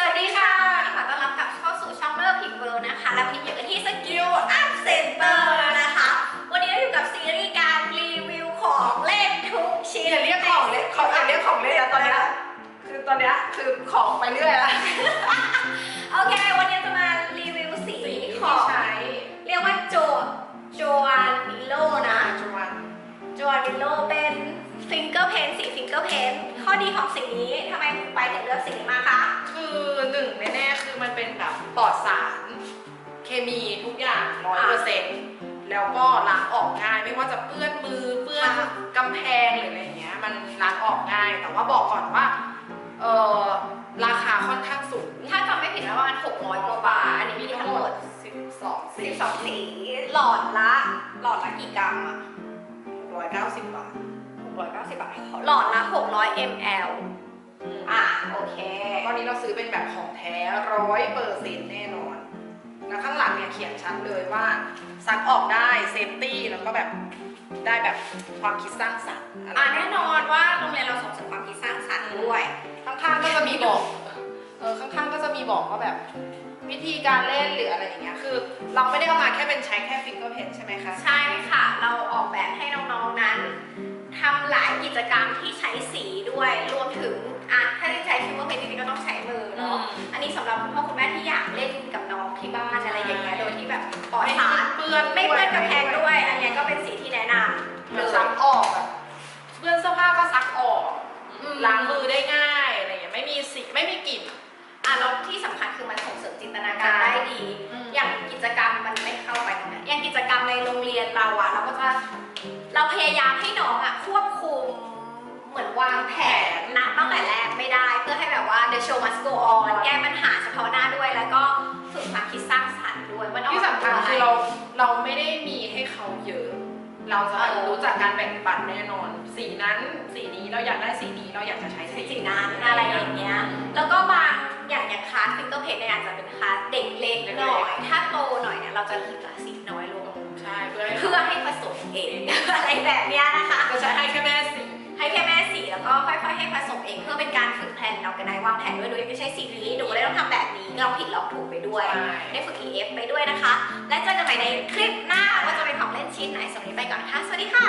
สวัสดีค่ะขอต้อนรับกลับเข้าสู่ช่องเลิฟพิกเวิลด์นะคะ และวันนี้อยู่กันที่สกิลอัพเซนเตอร์นะคะ วันนี้เราอยู่กับซีรีส์การรีวิวของเล่นทุกชิ้นอย่าเรียกของเล่นของอย่าเรียกของเล่นแล้วตอนเนี้ยคือตอนเนี้ยคือของไปเรื่อยแล้วโอเค วันนี้จะมารีวิวสีสีขที่องใช้เรียกว่าโจโจานวิโลนะจวนโจานวิโลเป็นฟิงเกอร์เพนสีฟิงเกอร์เพนข้อดีของสีนี้ทำไมคุณไปถึงเลือกสีนี้มา ป็นแบบปลอดสาร เคมีทุกอย่างร้อยเปอร์เซ็นต์แล้วก็ล้างออกง่ายไม่ว่าจะเปื้อนมือเปื้อนกำแพงหรืออะไรอย่างเงี้ย มันล้างออกง่าย แต่ว่าบอกก่อนว่าเออราคาค่อนข้างสูง ถ้าจำไม่ผิดแล้วประมาณ600กว่าบาท อันนี้มีทั้งหมด 12 สี12 สี หลอดละ หลอดละกี่กรัมอะ190 บาท 690 บาท หลอดละ 600 ml อะ โอเค ตอนนี้เราซื้อเป็นแบบของแท้ร้อยเปอร์เซ็นต์แน่นอนแล้วข้างหลังเนี่ยเขียนชัดเลยว่าซักออกได้เซฟตี้แล้วก็แบบได้แบบความคิดสร้างสรรค์อะไรอะแน่นอนว่าโรงเรียนเราส่งเสริมความคิดสร้างสรรค์ด้วย ข้างๆก็จะมีบอกเออข้างๆก็จะมีบอกว่าแบบวิธีการเล่นหรืออะไรอย่างเงี้ยคือ เราไม่ได้เอามาแค่เป็นใช้แค่ฟิงเกอร์เพนใช่ไหมคะ ใช่ค่ะ เราออกแบบให้น้องๆนั้น ทำหลายกิจกรรมที่ใช้สีด้วย รวมถึงอะถ้าจะใช้ฟิวเวอร์เพนจริงๆก็ต้องใช้มือเนาะ อันนี้สำหรับคุณพ่อคุณแม่ที่อยากเล่นกับน้องที่บ้านอะไรอย่างเงี้ย โดยที่แบบปลอดไม่สารเปื้อนไม่เปื้อนกระแพงด้วย อันเนี้ยก็เป็นสีที่แนะนำหเลรือยซักออกแบบเปื้อนเสื้อผ้าก็ซักออกอืมล้างมือได้ง่ายอะไรอย่างเงี้ย ไม่มีสีไม่มีกลิ่นอะแล้วที่สำคัญคือมันส่งเสริมจินตนาการได้ดี อย่างกิจกรรมมันไม่เข้าไปตรงนั้นอย่างกิจกรรมในโรงเรียนเราอะเราก็จะ เราพยายามให้น้องอะควบคุมเหมือนวางแผนนะตั้งแต่แรกไม่ได้ เพื่อให้แบบว่า the show must go on แก้ปัญหาเฉพาะหน้าด้วยแล้วก็ฝึกความคิดสร้างสรรค์ด้วยว่าน้องที่สำคัญคือเราเราไม่ได้มีให้เขาเยอะ เราจะแบบรู้จักการแบ่งปันแน่นอน สีนั้นสีนี้เราอยากได้สีนี้เราอยากจะใช้สีสิ่งนั้นอะไรอย่างเงี้ยแล้วก็บางอย่างอย่างคลาสฟิงเกอร์เพนเนี่ยอาจจะเป็นคลาสเด็กเล็กหน่อยถ้าโตหน่อยเนี่ยเราจะเหลือสีน้อยลง เอง อะไรแบบเนี้ยนะคะจะใช้ให้แค่แม่สีให้แค่แม่สีแล้วก็ค่อยๆให้ผสมเองเพื่อเป็นการฝึกแผนเรากันนวางแผนด้วยหนูอยากจะใช้สีนี้หนูก็เลยต้องทำแบบนี้ลองผิดลองถูกไปด้วยใช่ได้ฝึก EF ไปด้วยนะคะ และเจอกันใหม่ในคลิปหน้าว่าจะเป็นของเล่นชิ้นไหนสำหรับวันนี้ไปก่อนค่ะสวัสดีค่ะ